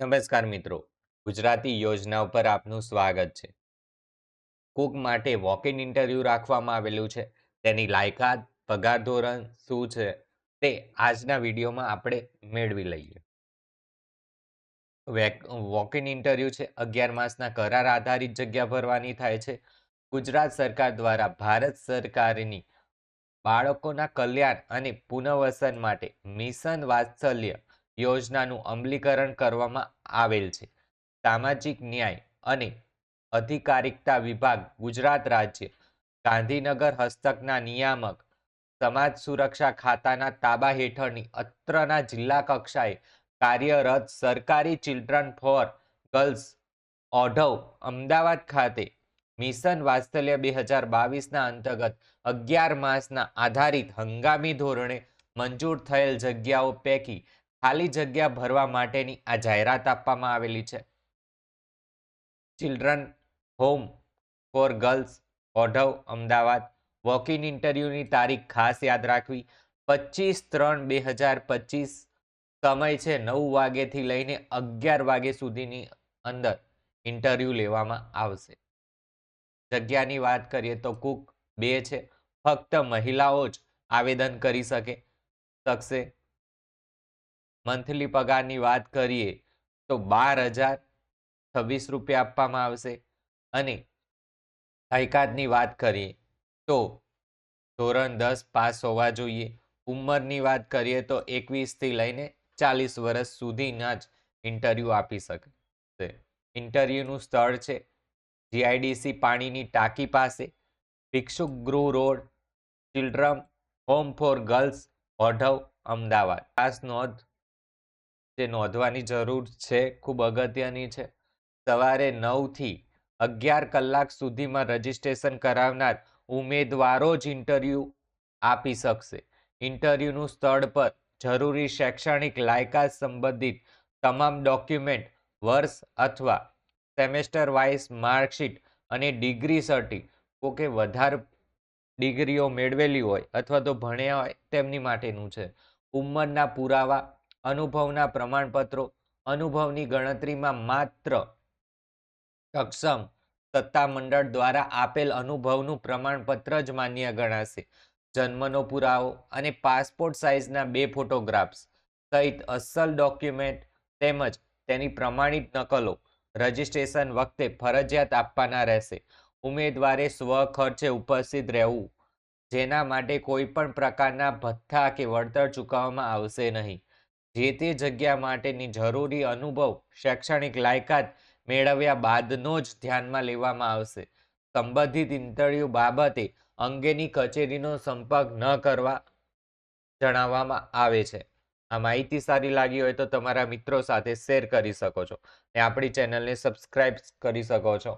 નમસ્કાર મિત્રો. ગુજરાતી યોજના ઉપર આપનું સ્વાગત છે. કુક માટે વોક ઇન ઇન્ટરવ્યૂ રાખવામાં આવેલું છે. તેની લાયકાત, પગાર ધોરણ શું છે? તે આજના વિડીયોમાં આપણે મેળવી લઈએ. વોક ઇન ઇન્ટરવ્યૂ છે. અગિયાર માસના કરાર આધારિત જગ્યા ભરવાની થાય છે. ગુજરાત સરકાર દ્વારા ભારત સરકારની બાળકોના કલ્યાણ અને પુનર્વસન માટે મિશન વાત્સલ્ય યોજનાનું અમલીકરણ કરવામાં આવેલ છે. સામાજિક ન્યાય અને અધિકારિકતા વિભાગ, ગુજરાત રાજ્ય, ગાંધીનગર હસ્તકના નિયામક, સમાજ સુરક્ષા ખાતાના તાબા હેઠળની અત્રના જિલ્લા કક્ષાએ કાર્યરત સરકારી children for girls Odhav Ahmedabad ખાતે મિશન વાત્સલ્ય બે હજાર બાવીસના અંતર્ગત અગિયાર માસના આધારિત હંગામી ધોરણે મંજૂર થયેલ જગ્યાઓ પૈકી ખાલી જગ્યા ભરવા માટેની આ જાહેરાત આપવામાં આવેલી છે. Children home for girls Odhav Ahmedabad. Walk in ઇન્ટરવ્યૂની તારીખ ખાસ યાદ રાખવી. પચીસ ત્રણ બે હજાર પચીસ સમય છે નવ વાગ્યેથી લઈને અગિયાર વાગે સુધીની અંદર ઇન્ટરવ્યૂ લેવામાં આવશે. જગ્યાની વાત કરીએ તો કુક બે છે. ફક્ત મહિલાઓ જ આવેદન કરી શકે, શકશે. મંથલી પગારની વાત કરીએ, તો બાર હજાર છવ્વીસ રૂપિયા આપવામાં આવશે. અને લાયકાતની વાત કરીએ, તો ધોરણ દસ પાસ હોવા જોઈએ. ઉંમરની વાત કરીએ, તો એકવીસથી લઈને ચાલીસ વર્ષ સુધીના જ ઇન્ટરવ્યૂ આપી શકે. ઇન્ટરવ્યૂનું સ્થળ છે જીઆઈડીસી પાણીની ટાંકી પાસે. ભિક્ષુક ગૃહ road children home for girls Odhav Ahmedabad. ખાસ નોંધ જે નોંધવાની જરૂર છે, ખૂબ અગત્યની છે. સવારે નવથી અગિયાર કલાક સુધીમાં રજીસ્ટ્રેશન કરાવનાર ઉમેદવારો જ ઇન્ટરવ્યૂ આપી શકશે. ઇન્ટરવ્યૂનું સ્થળ પર જરૂરી શૈક્ષણિક લાયકાત સંબંધિત તમામ ડોક્યુમેન્ટ, વર્ષ અથવા સેમેસ્ટર વાઇઝ માર્કશીટ અને ડિગ્રી સર્ટી, કોકે વધારે ડિગ્રીઓ મેળવેલી હોય અથવા તો ભણ્યા હોય તેમની માટેનું છે. ઉંમરના પુરાવા અનુભવના પ્રમાણપત્રો, અનુભવની ગણતરીમાં માત્ર સક્ષમ સત્તામંડળ દ્વારા આપેલ અનુભવનું પ્રમાણપત્ર જ માન્ય ગણાશે. જન્મનો પુરાવો અને પાસપોર્ટ સાઇઝના બે ફોટોગ્રાફ્સ સહિત અસલ ડોક્યુમેન્ટ તેમજ તેની પ્રમાણિત નકલો રજિસ્ટ્રેશન વખતે ફરજિયાત આપવાના રહેશે. ઉમેદવારે સ્વ ખર્ચે ઉપસ્થિત રહેવું, જેના માટે કોઈ પણ પ્રકારના ભથ્થા કે વળતર ચૂકવવામાં આવશે નહીં. જે તે જગ્યા માટેની જરૂરી અનુભવ, શૈક્ષણિક લાયકાત મેળવ્યા બાદનો જ ધ્યાનમાં લેવામાં આવશે. સંબંધિત ઇન્ટરવ્યૂ બાબતે અંગેની કચેરીનો સંપર્ક ન કરવા જણાવવામાં આવે છે. આ માહિતી સારી લાગી હોય તો તમારા મિત્રો સાથે શેર કરી શકો છો અને આપણી ચેનલને સબસ્ક્રાઇબ કરી શકો છો.